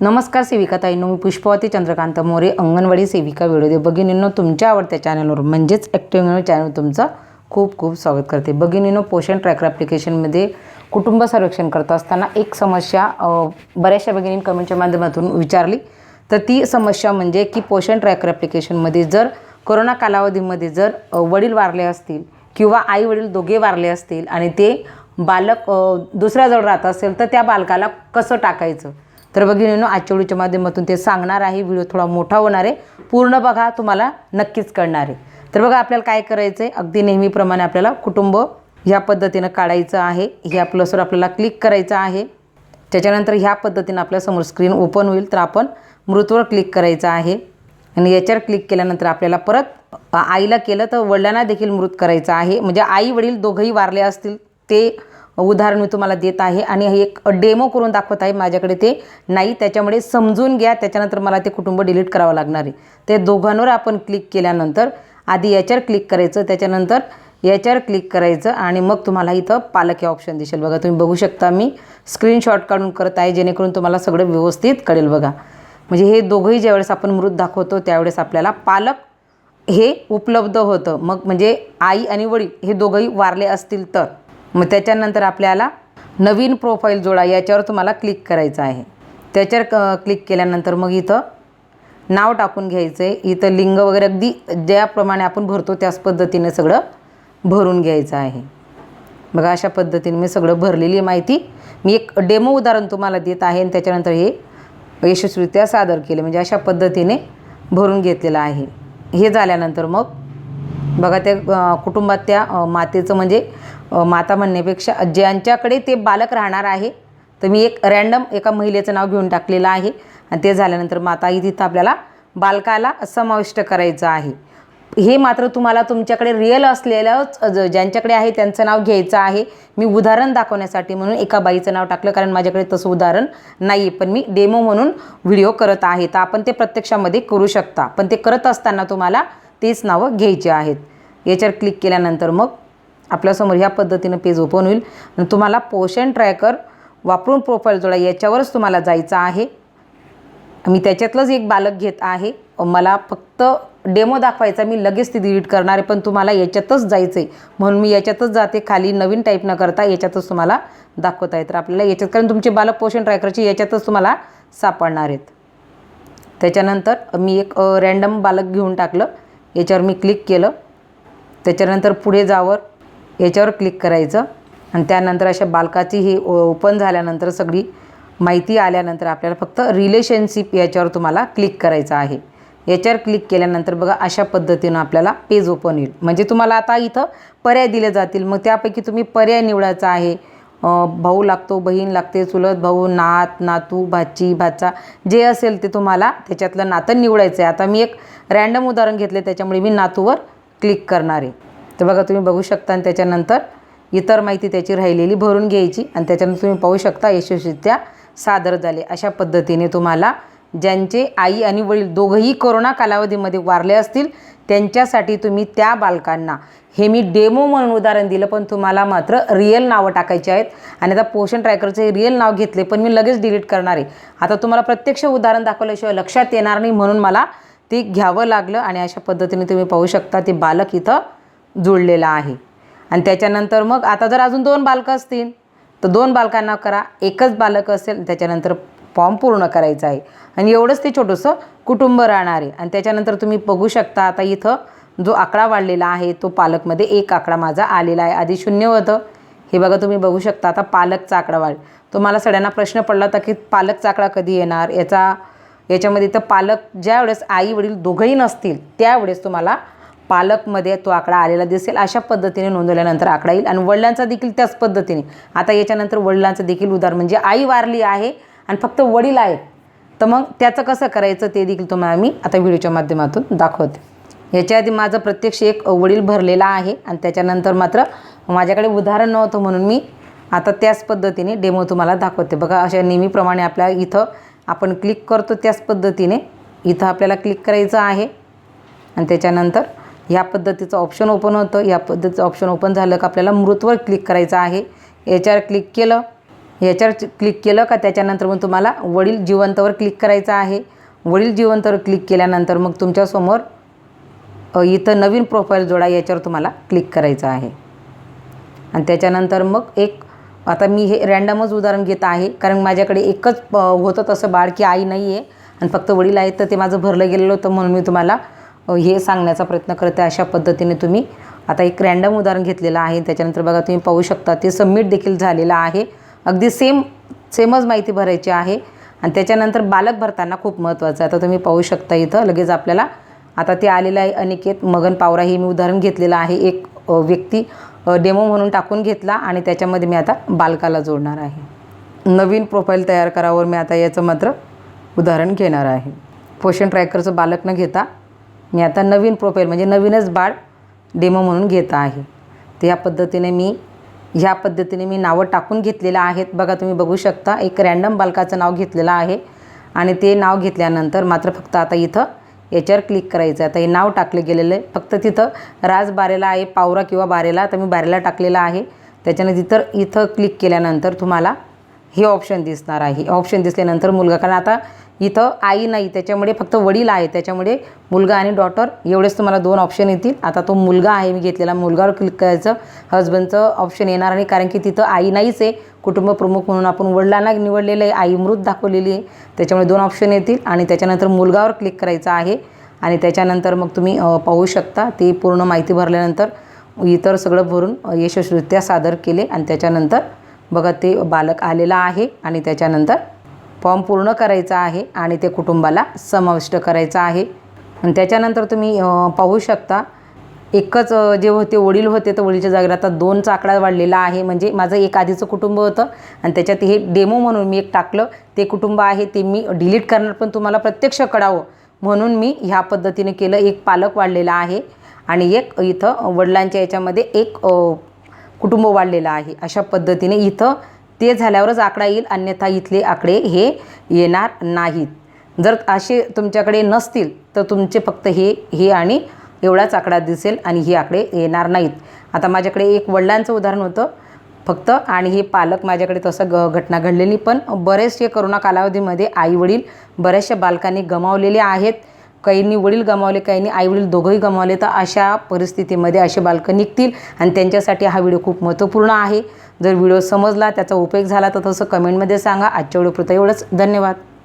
नमस्कार सेविका ताईंनो मी पुष्पवती चंद्रकांत मोरे अंगणवाडी सेविका विडोदे भगिनींनो तुमच्या आवडत्या चॅनलवर म्हणजेच ॲक्टिव्ह चॅनल तुमचं खूप खूप स्वागत करते. भगिनींनो पोषण ट्रॅकर ॲप्लिकेशनमध्ये कुटुंब सर्वेक्षण करत असताना एक समस्या बऱ्याचशा भगिनी कमेंटच्या माध्यमातून विचारली. तर ती समस्या म्हणजे की पोषण ट्रॅकर ॲप्लिकेशनमध्ये जर कोरोना कालावधीमध्ये जर वडील वारले असतील किंवा आई वडील दोघे वारले असतील आणि ते बालक दुसऱ्याजवळ राहत असेल तर त्या बालकाला कसं टाकायचं? तर भगिनींनो आजच्या व्हिडिओच्या माध्यमातून ते सांगणार आहे. व्हिडिओ थोडा मोठा होणार आहे. पूर्ण बघा तुम्हाला नक्कीच कळणार आहे. तर बघा आपल्याला काय करायचं आहे अगदी नेहमीप्रमाणे आपल्याला कुटुंब ह्या पद्धतीनं काढायचं आहे. ह्या प्लसवर आपल्याला क्लिक करायचं आहे. त्याच्यानंतर ह्या पद्धतीनं आपल्यासमोर स्क्रीन ओपन होईल. तर आपण मृतवर क्लिक करायचं आहे. आणि याच्यावर क्लिक केल्यानंतर आपल्याला परत आईला केलं तर वडिलांना देखील मृत करायचं आहे. म्हणजे आई वडील दोघंही वारले असतील ते उदाहरण मी तुम्हाला देत आहे आणि हे एक डेमो करून दाखवत आहे माझ्याकडे ते. नाही त्याच्यामुळे समजून घ्या त्याच्यानंतर मला ते कुटुंब डिलीट करावं लागणार आहे. ते दोघांवर आपण क्लिक केल्यानंतर आधी याच्यावर क्लिक करायचं त्याच्यानंतर याच्यावर क्लिक करायचं आणि मग तुम्हाला इथं पालक हे ऑप्शन दिसेल. बघा तुम्ही बघू शकता मी स्क्रीनशॉट काढून करत आहे जेणेकरून तुम्हाला सगळं व्यवस्थित कळेल बघा. म्हणजे हे दोघंही ज्यावेळेस आपण मृत दाखवतो त्यावेळेस आपल्याला पालक हे उपलब्ध होतं. मग म्हणजे आई आणि वडील हे दोघंही वारले असतील तर. मग त्याच्यानंतर आपल्याला नवीन प्रोफाईल जोडा याच्यावर तुम्हाला क्लिक करायचं आहे. त्याच्यावर क क्लिक केल्यानंतर मग इथं नाव टाकून घ्यायचं आहे इथं लिंग वगैरे अगदी ज्याप्रमाणे आपण भरतो त्याच पद्धतीने सगळं भरून घ्यायचं आहे. बघा अशा पद्धतीने मी सगळं भरलेली माहिती. मी एक डेमो उदाहरण तुम्हाला देत आहे आणि त्याच्यानंतर हे यशस्वीरित्या सादर केले. म्हणजे अशा पद्धतीने भरून घेतलेलं आहे. हे झाल्यानंतर मग बघा त्या कुटुंबात त्या मातेचं म्हणजे माता म्हणण्यापेक्षा ज्यांच्याकडे ते बालक राहणार आहे तर मी एक रॅन्डम एका महिलेचं नाव घेऊन टाकलेलं आहे. आणि ते झाल्यानंतर माता ही तिथं आपल्याला बालकाला समाविष्ट करायचं आहे. हे मात्र तुम्हाला तुमच्याकडे रिअल असलेलंच ज- ज्यांच्याकडे आहे त्यांचं नाव घ्यायचं आहे. मी उदाहरण दाखवण्यासाठी म्हणून एका बाईचं नाव टाकलं कारण माझ्याकडे तसं उदाहरण नाही आहे पण मी डेमो म्हणून व्हिडिओ करत आहे. तर आपण ते प्रत्यक्षामध्ये करू शकता. पण ते करत असताना तुम्हाला तेच नावं घ्यायची आहेत. याच्यावर क्लिक केल्यानंतर मग आपल्यासमोर ह्या पद्धतीनं पेज ओपन होईल. आणि तुम्हाला पोषण ट्रॅकर वापरून प्रोफाईल जोडा याच्यावरच तुम्हाला जायचं आहे. मी त्याच्यातलंच एक बालक घेत आहे. मला फक्त डेमो दाखवायचा मी लगेच ती डिलीट करणार आहे पण तुम्हाला याच्यातच जायचं आहे म्हणून मी याच्यातच जाते खाली नवीन टाईप न करता याच्यातच तुम्हाला दाखवता येतं. आपल्याला याच्यात कारण तुमचे बालक पोषण ट्रॅकरचे याच्यातच तुम्हाला सापडणार आहेत. त्याच्यानंतर मी एक रॅन्डम बालक घेऊन टाकलं. याच्यावर मी क्लिक केलं. त्याच्यानंतर पुढे जावर याच्यावर क्लिक करायचं. आणि त्यानंतर अशा बालकाची ही ओपन झाल्यानंतर सगळी माहिती आल्यानंतर आपल्याला फक्त रिलेशनशिप याच्यावर तुम्हाला क्लिक करायचं आहे. याच्यावर क्लिक केल्यानंतर बघा अशा पद्धतीनं आपल्याला पेज ओपन होईल. म्हणजे तुम्हाला आता इथं पर्याय दिले जातील. मग त्यापैकी तुम्ही पर्याय निवडायचा आहे. भाऊ लागतो बहीण लागते चुलत भाऊ नात नातू भाची भाचा जे असेल ते तुम्हाला त्याच्यातलं नातं निवडायचं आहे आता मी एक रॅन्डम उदाहरण घेतले त्याच्यामुळे मी नातूवर क्लिक करणार आहे. तर बघा तुम्ही बघू शकता आणि त्याच्यानंतर इतर माहिती त्याची राहिलेली भरून घ्यायची आणि त्याच्यानंतर तुम्ही पाहू शकता यशस्वीरित्या सादर झाले. अशा पद्धतीने तुम्हाला ज्यांचे आई आणि वडील दोघंही कोरोना कालावधीमध्ये वारले असतील त्यांच्यासाठी तुम्ही त्या बालकांना हे मी डेमो म्हणून उदाहरण दिलं पण तुम्हाला मात्र रिअल नावं टाकायची आहेत. आणि आता पोषण ट्रॅकरचे रिअल नाव घेतले पण मी लगेच डिलीट करणार आहे. आता तुम्हाला प्रत्यक्ष उदाहरण दाखवल्याशिवाय लक्षात येणार नाही म्हणून मला ते घ्यावं लागलं आणि अशा पद्धतीने तुम्ही पाहू शकता ते बालक इथं जुळलेला आहे. आणि त्याच्यानंतर मग आता जर अजून दोन बालकं असतील तर दोन बालकांना करा. एकच बालक असेल त्याच्यानंतर फॉर्म पूर्ण करायचा आहे. आणि एवढंच ते छोटंसं कुटुंब राहणार आहे. आणि त्याच्यानंतर तुम्ही बघू शकता आता इथं जो आकडा वाढलेला आहे तो पालकमध्ये एक आकडा माझा आलेला आहे. आधी शून्य होतं. हे बघा तुम्ही बघू शकता आता पालकचा आकडा वाढ. तुम्हाला सगळ्यांना प्रश्न पडला होता की पालकचा आकडा कधी येणार? याचा याच्यामध्ये तर पालक ज्या वेळेस आई वडील दोघंही नसतील त्यावेळेस तुम्हाला पालकमध्ये तो आकडा आलेला दिसेल. अशा पद्धतीने नोंदवल्यानंतर आकडा येईल. आणि वडिलांचा देखील त्याच पद्धतीने. आता याच्यानंतर वडिलांचं देखील उदाहरण म्हणजे आई वारली आहे आणि फक्त वडील आहेत. तर मग त्याचं कसं करायचं ते देखील तुम्हाला मी आता व्हिडिओच्या माध्यमातून दाखवते. याच्या आधी माझं प्रत्यक्ष एक वडील भरलेला आहे आणि त्याच्यानंतर मात्र माझ्याकडे उदाहरण नव्हतं म्हणून मी आता त्याच पद्धतीने डेमो तुम्हाला दाखवते. बघा अशा नेहमीप्रमाणे आपल्या इथं आपण क्लिक करतो त्याच पद्धतीने. इथं आपल्याला क्लिक करायचं आहे. आणि त्याच्यानंतर ह्या पद्धतीचं ऑप्शन ओपन होतं. या पद्धतीचं ऑप्शन ओपन झालं का आपल्याला मृतवर क्लिक करायचं आहे. याच्यावर क्लिक केलं. याच्यावर क्लिक केलं का त्याच्यानंतर मग तुम्हाला वडील जिवंतवर क्लिक करायचं आहे. वडील जिवंतवर क्लिक केल्यानंतर मग तुमच्यासमोर इथं नवीन प्रोफाईल जोडा याच्यावर तुम्हाला क्लिक करायचं आहे. आणि त्याच्यानंतर मग एक आता मी हे रॅन्डमच उदाहरण घेत आहे. कारण माझ्याकडे एकच होतं तसं बाळ की आई नाही आहे आणि फक्त वडील आहेत तर ते माझं भरलं गेलेलं होतं म्हणून मी तुम्हाला हे सांगण्याचा प्रयत्न करते अशा पद्धतीने तुम्ही. आता एक रॅन्डम उदाहरण घेतलेलं आहे. त्याच्यानंतर बघा तुम्ही पाहू शकता ते सबमिट देखील झालेलं आहे. अगदी सेम सेमच माहिती भरायची आहे. आणि त्याच्यानंतर बालक भरताना खूप महत्त्वाचं आहे. आता तुम्ही पाहू शकता इथं लगेच आपल्याला. आता ते आलेलं आहे अनिकेत मगन पावरा. हे मी उदाहरण घेतलेलं आहे. एक व्यक्ती डेमो म्हणून टाकून घेतला आणि त्याच्यामध्ये मी आता बालकाला जोडणार आहे. नवीन प्रोफाईल तयार करावर मी आता याचं मात्र उदाहरण घेणार आहे. पोषण ट्रॅकरचं बालक न घेता मी आता नवीन प्रोफाईल म्हणजे नवीनच बाळ डेमो म्हणून घेत आहे. तर या पद्धतीने मी ह्या पद्धतीने मी नावं टाकून घेतलेलं आहेत. बघा तुम्ही बघू शकता एक रॅन्डम बालकाचं नाव घेतलेलं आहे. आणि ते नाव घेतल्यानंतर मात्र फक्त आता इथं याच्यावर क्लिक करायचं आहे. आता हे नाव टाकलं गेलेलं आहे. फक्त तिथं राज बारेला आहे पावरा किंवा बारेला तर मी बारेला टाकलेलं आहे. त्याच्याने तिथं इथं क्लिक केल्यानंतर तुम्हाला हे ऑप्शन दिसणार आहे. ऑप्शन दिसल्यानंतर मुलगा कारण आता इथं आई नाही त्याच्यामुळे फक्त वडील आहे त्याच्यामुळे मुलगा आणि डॉटर एवढेच तुम्हाला दोन ऑप्शन येतील. आता तो मुलगा आहे मी घेतलेला मुलगावर क्लिक करायचं. हजबंडचं ऑप्शन येणार नाही कारण की तिथं आई नाहीच आहे. कुटुंब प्रमुख म्हणून आपण वडिलांना निवडलेलं आहे. आई मृत दाखवलेली आहे. त्याच्यामुळे दोन ऑप्शन येतील आणि त्याच्यानंतर मुलगावर क्लिक करायचं आहे. आणि त्याच्यानंतर मग तुम्ही पाहू शकता ती पूर्ण माहिती भरल्यानंतर इतर सगळं भरून यशस्वीरित्या सादर केले. आणि त्याच्यानंतर बघा ते बालक आलेलं आहे आणि त्याच्यानंतर फॉर्म पूर्ण करायचा आहे आणि ते कुटुंबाला समाविष्ट करायचं आहे. आणि त्याच्यानंतर तुम्ही पाहू शकता एकच जे होते वडील होते तर वडीलच्या जागेवर आता दोन चाकडा वाढलेला आहे. म्हणजे माझं एक आधीचं कुटुंब होतं आणि त्याच्यात हे डेमो म्हणून मी एक टाकलं. ते कुटुंब आहे ते मी डिलीट करणार पण तुम्हाला प्रत्यक्ष कळावं. म्हणून मी ह्या पद्धतीने केलं. एक पालक वाढलेला आहे आणि एक इथं वडिलांच्या याच्यामध्ये एक कुटुंब वाढलेलं आहे. अशा पद्धतीने इथं ते झाल्यावरच आकडा येईल अन्यथा इथले आकडे हे येणार नाहीत. जर असे तुमच्याकडे नसतील तर तुमचे फक्त हे हे आणि एवढाच आकडा दिसेल आणि हे आकडे येणार नाहीत. आता माझ्याकडे एक वडिलांचं उदाहरण होतं. फक्त आणि हे पालक माझ्याकडे तसं ग घटना घडलेली पण बरेचसे करोना कालावधीमध्ये आईवडील बऱ्याचशा बालकांनी गमावलेले आहेत. काहींनी वडील गमावले काहींनी आईवडील दोघंही गमावले. तर अशा परिस्थितीमध्ये असे बालकं निघतील आणि त्यांच्यासाठी हा व्हिडिओ खूप महत्त्वपूर्ण आहे. जर व्हिडिओ समजला त्याचा उपयोग झाला तर तसं कमेंटमध्ये सांगा. आजच्या व्हिडिओपुरतं एवढंच. धन्यवाद.